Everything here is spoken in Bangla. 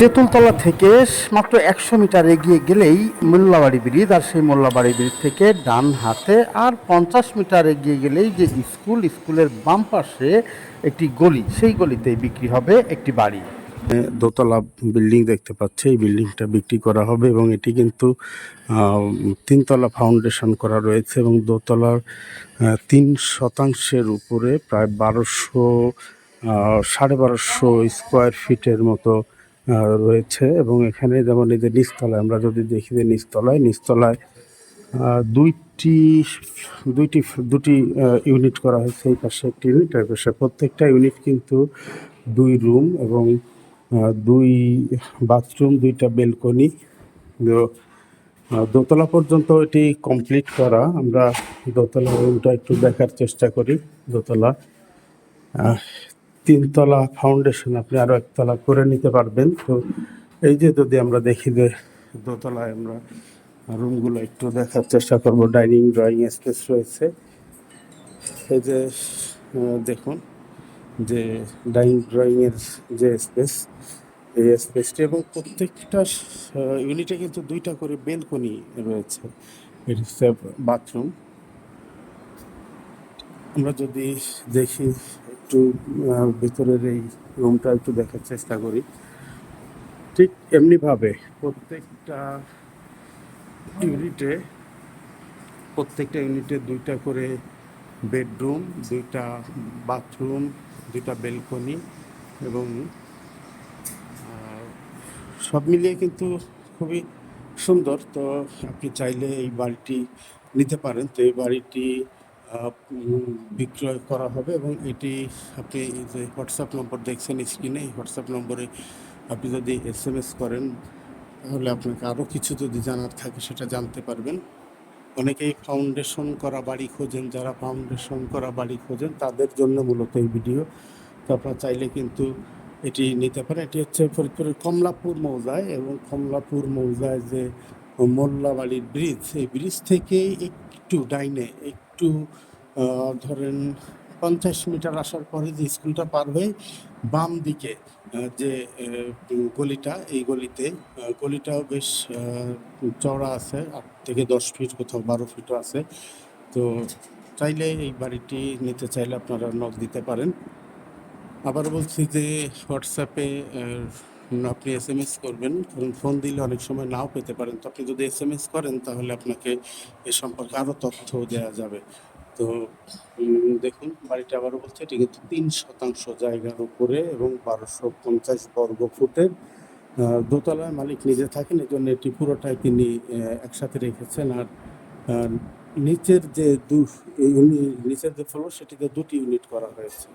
তেঁতুলতলা থেকে মাত্র একশো মিটার এগিয়ে গেলেই মোল্লাবাড়ি ব্রিজ, আর সেই মোল্লাবাড়ি ব্রিজ থেকে ডান হাতে আর পঞ্চাশ মিটার এগিয়ে গেলেই যে স্কুল, স্কুলের বাম পাশে একটি গলি, সেই গলিতেই বিক্রি হবে একটি বাড়ি। দোতলা বিল্ডিং দেখতে পাচ্ছি, এই বিল্ডিংটা বিক্রি করা হবে এবং এটি কিন্তু তিনতলা ফাউন্ডেশন করা রয়েছে এবং দোতলার তিন শতাংশের উপরে প্রায় বারোশো সাড়ে বারোশো স্কোয়ার ফিটের মতো রয়েছে এবং এখানে যেমন এই যে নিচতলায়, আমরা যদি দেখি যে নিচতলায় নিচতলায় দুইটি দুইটি, দুটি ইউনিট করা হয়েছে। এই পাশে একটি ইউনিট, আর পাশে প্রত্যেকটা ইউনিট কিন্তু দুই রুম এবং দুই বাথরুম, দুইটা বেলকনি। দোতলা পর্যন্ত এটি কমপ্লিট করা। আমরা দোতলা রুমটা একটু দেখার চেষ্টা করি, দোতলা। তিনতলা ফাউন্ডেশন আপনি আরও একতলা করে নিতে পারবেন। তো এই যে যদি আমরা দেখি যে দোতলায় আমরা রুমগুলো একটু দেখার চেষ্টা করব। ডাইনিং, ড্রয়িং স্পেস রয়েছে। এই যে দেখুন যে ডাইনিং ড্রয়িংয়ের যে স্পেস, এই স্পেসটি এবং প্রত্যেকটা ইউনিটে কিন্তু দুইটা করে বেলকনি রয়েছে। বাথরুম আমরা যদি দেখি একটু ভিতরের এই রুমটা একটু দেখার চেষ্টা করি। ঠিক এমনিভাবে প্রত্যেকটা ইউনিটে প্রত্যেকটা ইউনিটে দুইটা করে বেডরুম, দুইটা বাথরুম, দুইটা বেলকনি এবং সব মিলিয়ে কিন্তু খুবই সুন্দর। তো আপনি চাইলে এই বাড়িটি নিতে পারেন। তো এই বাড়িটি বিক্রয় করা হবে এবং এটি আপনি যে হোয়াটসঅ্যাপ নম্বর দেখছেন স্ক্রিনে, এই হোয়াটসঅ্যাপ নম্বরে আপনি যদি এস এম এস করেন, তাহলে আপনাকে আরও কিছু যদি জানার থাকে সেটা জানতে পারবেন। অনেকেই ফাউন্ডেশন করা বাড়ি খোঁজেন, যারা ফাউন্ডেশন করা বাড়ি খোঁজেন, তাদের জন্য মূলত এই ভিডিও। তো আপনারা চাইলে কিন্তু এটি নিতে পারেন। এটি হচ্ছে ফরিদপুরের কমলাপুর মৌজায় এবং কমলাপুর মৌজায় যে মোল্লাবাড়ির ব্রিজ, এই ব্রিজ থেকে একটু ডাইনে একটু ধরেন পঞ্চাশ মিটার আসার পরে যে স্কুলটা পার হয়ে বাম দিকে যে গলিটা, এই গলিতে গলিটাও বেশ চওড়া আছে, আট থেকে দশ ফিট কোথাও বারো ফিটও আছে। তো চাইলে এই বাড়িটি নিতে চাইলে আপনারা নক দিতে পারেন। আবার বলছি যে হোয়াটসঅ্যাপে আপনি এস এম এস করবেন, কারণ ফোন দিলে অনেক সময় নাও পেতে পারেন। তো আপনি যদি এস এম এস করেন, তাহলে আপনাকে এ সম্পর্কে আরও তথ্য দেওয়া যাবে। তো দেখুন, বাড়িটা আবারও বলছে, এটি কিন্তু তিন শতাংশ জায়গার উপরে এবং বারোশো পঞ্চাশ বর্গ ফুটের দোতলায় মালিক নিজে থাকেন এই জন্য এটি পুরোটাই তিনি একসাথে রেখেছেন। আর নিচের যে দু ইউনিট নিচের যে ফ্লোর সেটিতে দুটি ইউনিট করা হয়েছে।